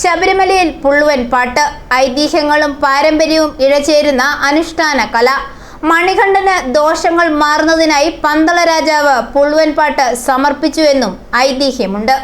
ശബരിമലയിൽ പുള്ളുവൻ പാട്ട് ഐതിഹ്യങ്ങളും പാരമ്പര്യവും ഇഴചേരുന്ന അനുഷ്ഠാന കല. മണികണ്ഠന് ദോഷങ്ങൾ മാറുന്നതിനായി പന്തള രാജാവ് പുള്ളുവൻ പാട്ട് സമർപ്പിച്ചുവെന്നും ഐതിഹ്യമുണ്ട്.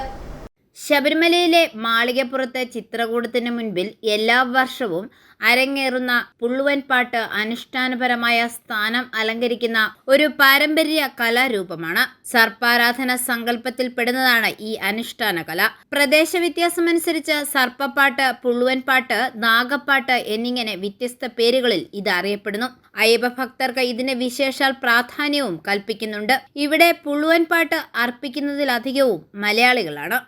ശബരിമലയിലെ മാളികപ്പുറത്തെ ചിത്രകൂടത്തിന് മുൻപിൽ എല്ലാ വർഷവും അരങ്ങേറുന്ന പുള്ളുവൻ പാട്ട് അനുഷ്ഠാനപരമായ സ്ഥാനം അലങ്കരിക്കുന്ന ഒരു പാരമ്പര്യ കലാരൂപമാണ്. സർപ്പാരാധന സങ്കല്പത്തിൽപ്പെടുന്നതാണ് ഈ അനുഷ്ഠാന കല. പ്രദേശ വ്യത്യാസമനുസരിച്ച് സർപ്പപ്പാട്ട് പുള്ളുവൻ പാട്ട് നാഗപ്പാട്ട് എന്നിങ്ങനെ വ്യത്യസ്ത പേരുകളിൽ ഇത് അറിയപ്പെടുന്നു. അയ്യപ്പഭക്തർക്ക് ഇതിന് വിശേഷാൽ പ്രാധാന്യവും കൽപ്പിക്കുന്നുണ്ട്. ഇവിടെ പുള്ളുവൻ പാട്ട് അർപ്പിക്കുന്നതിലധികവും മലയാളികളാണ്.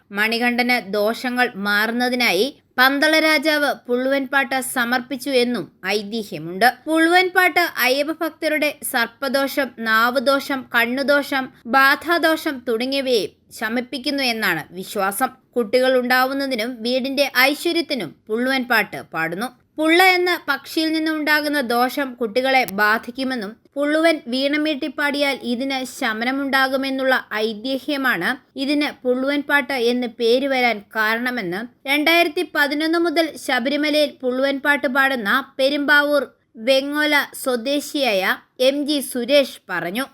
മണികണ്ഠന് ദോഷങ്ങൾ മാറുന്നതിനായി പന്തള രാജാവ് പുള്ളുവൻപാട്ട് സമർപ്പിച്ചു എന്നും ഐതിഹ്യമുണ്ട്. പുള്ളുവൻപാട്ട് അയ്യപ്പ ഭക്തരുടെ സർപ്പദോഷം നാവുദോഷം കണ്ണുദോഷം ബാധാദോഷം തുടങ്ങിയവയെ ശമിപ്പിക്കുന്നു എന്നാണ് വിശ്വാസം. കുട്ടികൾ ഉണ്ടാവുന്നതിനും വീടിന്റെ ഐശ്വര്യത്തിനും പുള്ളുവൻപാട്ട് പാടുന്നു. പുള്ള എന്ന പക്ഷിയിൽ നിന്നുണ്ടാകുന്ന ദോഷം കുട്ടികളെ ബാധിക്കുമെന്നും പുള്ളുവൻ വീണമീട്ടിപ്പാടിയാൽ ഇതിന് ശമനമുണ്ടാകുമെന്നുള്ള ഐതിഹ്യമാണ് ഇതിന് പുള്ളുവൻ പാട്ട് എന്ന് പേര് വരാൻ കാരണമെന്ന് രണ്ടായിരത്തി പതിനൊന്ന് മുതൽ ശബരിമലയിൽ പുള്ളുവൻ പാട്ട് പാടുന്ന പെരുമ്പാവൂർ വെങ്ങോല സ്വദേശിയായ എം ജി സുരേഷ് പറഞ്ഞു.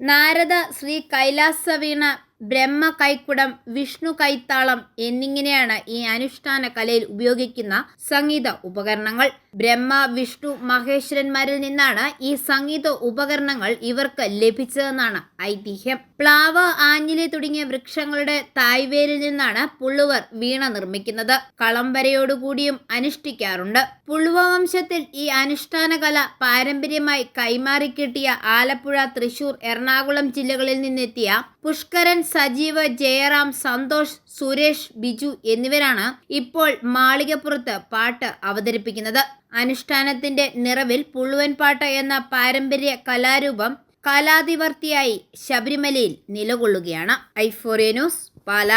നാരദ ശ്രീ കൈലാസ വീണ ബ്രഹ്മ കൈക്കുടം വിഷ്ണു കൈത്താളം എന്നിങ്ങനെയാണ് ഈ അനുഷ്ഠാന കലയിൽ ഉപയോഗിക്കുന്ന സംഗീത ഉപകരണങ്ങൾ. ബ്രഹ്മ വിഷ്ണു മഹേശ്വരന്മാരിൽ നിന്നാണ് ഈ സംഗീത ഉപകരണങ്ങൾ ഇവർക്ക് ലഭിച്ചതെന്നാണ് ഐതിഹ്യം. പ്ലാവ് ആഞ്ഞിലി തുടങ്ങിയ വൃക്ഷങ്ങളുടെ തായ്വേരിൽ നിന്നാണ് പുള്ളുവർ വീണ നിർമ്മിക്കുന്നത്. കളംവരയോടുകൂടിയും അനുഷ്ഠിക്കാറുണ്ട്. പുള്ളുവ വംശത്തിൽ ഈ അനുഷ്ഠാന കല പാരമ്പര്യമായി കൈമാറിക്കിട്ടിയ ആലപ്പുഴ തൃശൂർ എറണാകുളം ജില്ലകളിൽ നിന്നെത്തിയ പുഷ്കരൻ സജീവ് ജയറാം സന്തോഷ് സുരേഷ് ബിജു എന്നിവരാണ് ഇപ്പോൾ മാളികപ്പുറത്ത് പാട്ട് അവതരിപ്പിക്കുന്നത്. അനുഷ്ഠാനത്തിന്റെ നിറവിൽ പുള്ളുവൻ പാട്ട് എന്ന പാരമ്പര്യ കലാരൂപം കാലാതിവർത്തിയായി ശബരിമലയിൽ നിലകൊള്ളുകയാണ്. ഐഫോറിയ ന്യൂസ് പാല.